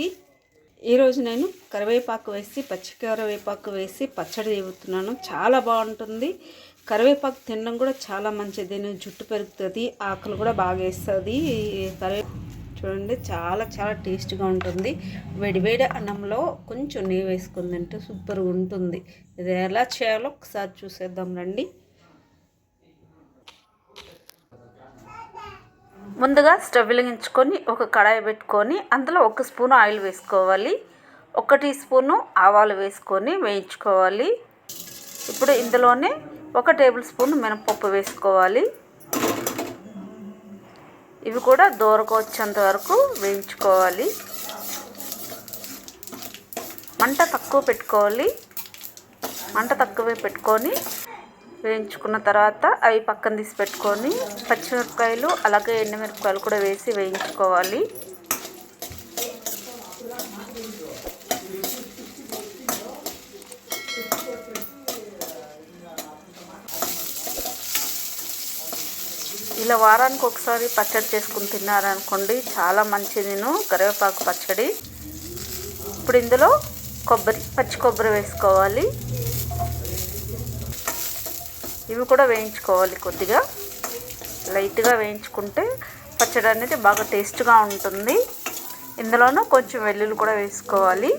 వేసి ఈరోజు నేను కరివేపాకు వేసి పచ్చి కరివేపాకు వేసి పచ్చడి చెబుతున్నాను చాలా బాగుంటుంది. కరివేపాకు తినడం కూడా చాలా మంచిది. నేను జుట్టు పెరుగుతుంది ఆకులు కూడా బాగా వేస్తుంది. కరివే చూడండి చాలా చాలా టేస్ట్గా ఉంటుంది. వేడివేడి అన్నంలో కొంచెం నెయ్యి వేసుకుని తింటే సూపర్గా ఉంటుంది. ఇది ఎలా చేయాలో ఒకసారి చూసేద్దాం రండి. ముందుగా స్టవ్ వెలిగించుకొని ఒక కడాయి పెట్టుకొని అందులో ఒక స్పూను ఆయిల్ వేసుకోవాలి. ఒక టీ స్పూను ఆవాలు వేసుకొని వేయించుకోవాలి. ఇప్పుడు ఇందులోనే ఒక టేబుల్ స్పూన్ మినపప్పు వేసుకోవాలి. ఇవి కూడా దూరకు వచ్చేంత వరకు వేయించుకోవాలి. మంట తక్కువ పెట్టుకోవాలి. మంట తక్కువే పెట్టుకొని వేయించుకున్న తర్వాత అవి పక్కన తీసి పెట్టుకొని పచ్చిమిరపకాయలు అలాగే ఎండుమిరపకాయలు కూడా వేసి వేయించుకోవాలి. ఇలా వారానికి ఒకసారి పచ్చడి చేసుకుని తిన్నారనుకోండి చాలా మంచిది. నేను కరివేపాకు పచ్చడి. ఇప్పుడు ఇందులో కొబ్బరి పచ్చి కొబ్బరి వేసుకోవాలి. ఇవి కూడా వేయించుకోవాలి కొద్దిగా. లైట్గా వేయించుకుంటే పచ్చడి అనేది బాగా టేస్ట్గా ఉంటుంది. ఇందులోనూ కొంచెం వెల్లుల్లి కూడా వేసుకోవాలి.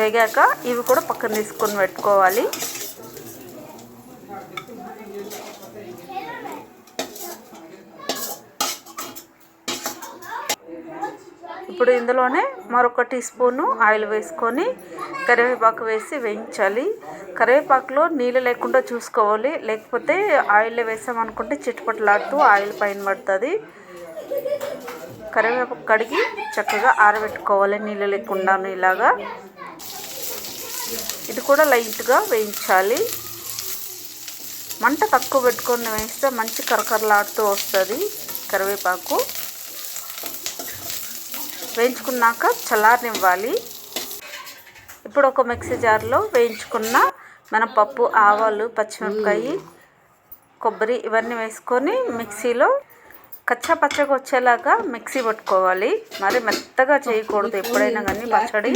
వేగాక ఇవి కూడా పక్కన తీసుకొని పెట్టుకోవాలి. ఇప్పుడు ఇందులోనే మరొక టీ స్పూను ఆయిల్ వేసుకొని కరివేపాకు వేసి వేయించాలి. కరివేపాకులో నీళ్ళు లేకుండా చూసుకోవాలి. లేకపోతే ఆయిల్లో వేసామనుకుంటే చిట్టుపట్లాడుతూ ఆయిల్ పైన పడుతుంది. కరివేపాకు కడిగి చక్కగా ఆరబెట్టుకోవాలి నీళ్ళు లేకుండా ఇలాగా. ఇది కూడా లైట్గా వేయించాలి. మంట తక్కువ పెట్టుకొని వేస్తే మంచి కరకరలాడుతూ వస్తుంది కరివేపాకు. వేయించుకున్నాక చల్లారనివ్వాలి. ఇప్పుడు ఒక మిక్సీ జార్లో వేయించుకున్న మినపప్పు ఆవాలు పచ్చిమిరపకాయ కొబ్బరి ఇవన్నీ వేసుకొని మిక్సీలో కచ్చా పచ్చగా వచ్చేలాగా మిక్సీ పట్టుకోవాలి. మరి మెత్తగా చేయకూడదు ఎప్పుడైనా కానీ పచ్చడి.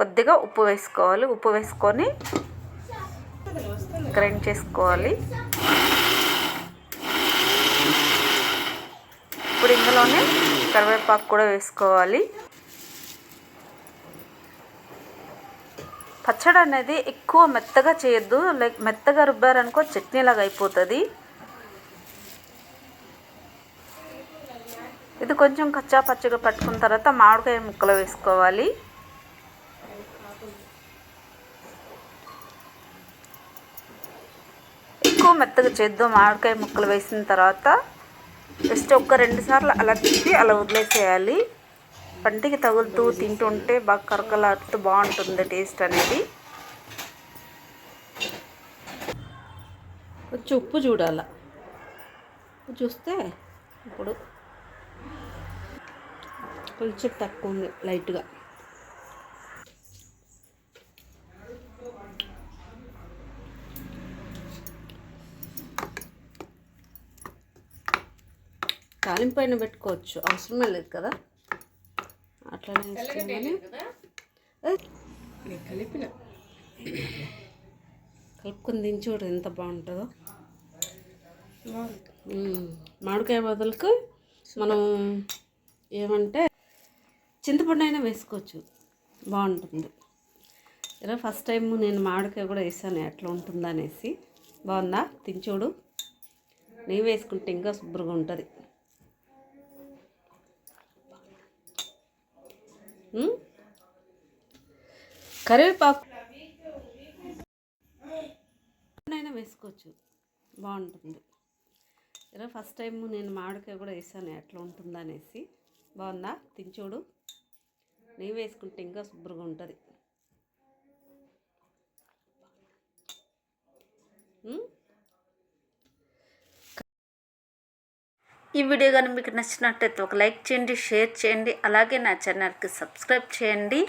కొద్దిగా ఉప్పు వేసుకోవాలి. ఉప్పు వేసుకొని గ్రైండ్ చేసుకోవాలి. ఇప్పుడు ఇందులోనే కరివేపాకు కూడా వేసుకోవాలి. పచ్చడి అనేది ఎక్కువ మెత్తగా చేయొద్దు. లైక్ మెత్తగా రుబ్బారనుకో చట్నీలాగా అయిపోతుంది. ఇది కొంచెం కచ్చా పచ్చగా పట్టుకున్న తర్వాత మామిడికాయ ముక్కలు వేసుకోవాలి. ఎక్కువ మెత్తగా చేద్దాం. మామిడికాయ ముక్కలు వేసిన తర్వాత జస్ట్ ఒక్క రెండు సార్లు అలా తిప్పి అలా వదిలేసేయాలి. పంటికి తగులుతూ తింటుంటే బాగా కరకలాడుతూ బాగుంటుంది టేస్ట్ అనేది. కొంచెం ఉప్పు చూడాల? చూస్తే ఇప్పుడు కొంచెం తక్కువ ఉంది లైట్గా. తాలింపైన పెట్టుకోవచ్చు. అవసరమే లేదు కదా? అట్లనే కలిపిన. కలుపుకొని దించి ఎంత బాగుంటుందో. మామిడికాయ బదులుకు మనం ఏమంటే చింతపండు అయినా వేసుకోవచ్చు. బాగుంటుంది. ఇలా ఫస్ట్ టైం నేను మామిడికాయ కూడా వేసాను ఎట్లా ఉంటుందా అనేసి బాగుందా తించోడు నెయ్యి వేసుకుంటే ఇంకా శుభ్రంగా ఉంటుంది. కరివేపాకు అయినా వేసుకోవచ్చు. బాగుంటుంది. ఇలా ఫస్ట్ టైం నేను మామిడికాయ కూడా వేసాను. ఎట్లా ఉంటుందా అనేసి. బాగుందా? తించోడు నెయ్యి వేసుకుంటే ఇంకా శుభ్రంగా ఉంటుంది. ఈ వీడియో కానీ మీకు నచ్చినట్టయితే ఒక లైక్ చేయండి షేర్ చేయండి అలాగే నా ఛానల్కి సబ్స్క్రైబ్ చేయండి.